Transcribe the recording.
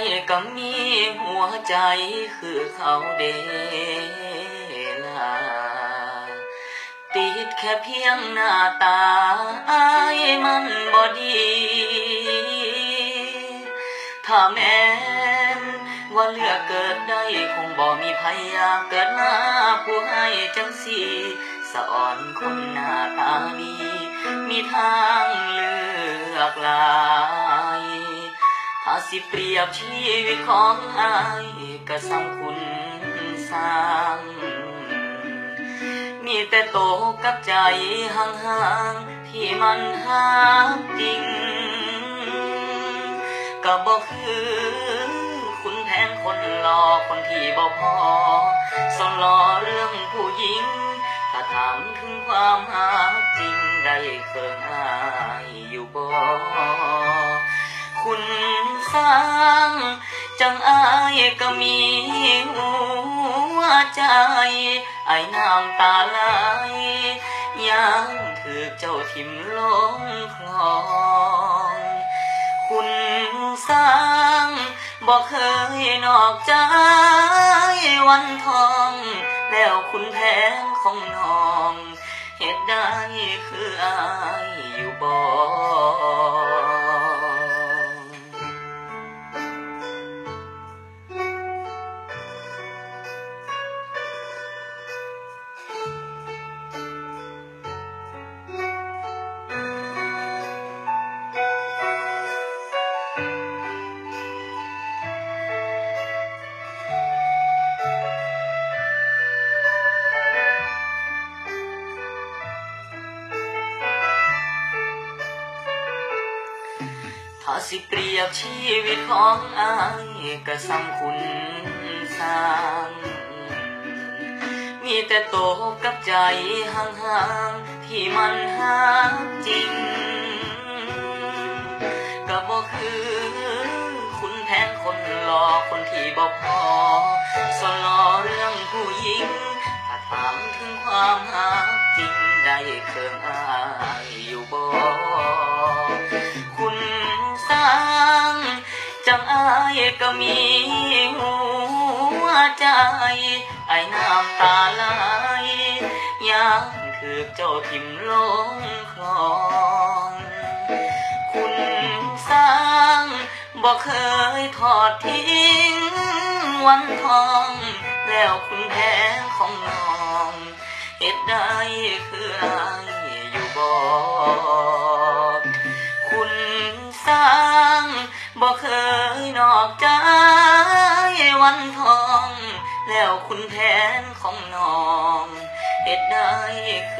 ายก็มีหัวใจคือเขาเดลาติดแค่เพียงหน้าตาอายมันบ่ดี ถ้าแม้นว่าเลือกเกิดได้คงบ่มีพยากเกิดมาผู้ให้จังสีสะอ่อนคนหน้าตาดีมีทางเลือกหลายถ้า สิเปรียบชีวิตของอายก็สำคุณสร้าง มีแต่โตกับใจห่างๆที่มันหาจริงก็บอกคือคุณแทนคนหลอคนที่บ่พอสอนรอเรื่องผู้หญิงถ้าถามถึงความหาจริงได้เคิงอายอยู่บ่ สร้าง จังอายก็มีหัวใจไอ้น้ำตาไหลยังถือเจ้าทิมลงคลอง คุณสร้างบอกเคยนอกใจวันทอง แล้วคุณแพงของน้อง เหตุใดคืออายอยู่บ่ ถ้าสิเปรียบชีวิตของอายก็สำคุณสร้าง มีแต่โตกับใจห่างๆที่มันหาจริง ก็บอกคือคุณแทนคนหลอคนที่บอกพอสอนรอเรื่องผู้หญิง ถ้าถามถึงความหาจริงได้เคิงอายอยู่บ่ จังอายก็มีหัวใจไอ้น้ำตาไหลยังถือเจ้าทิมลงคลอง คุณสร้างบอกเคยทอดทิ้งวันทอง แล้วคุณแพ้ของน้องเหตุใดคือ อกใจวันทอง แล้วคุณแผนของน้องเหตุใดคื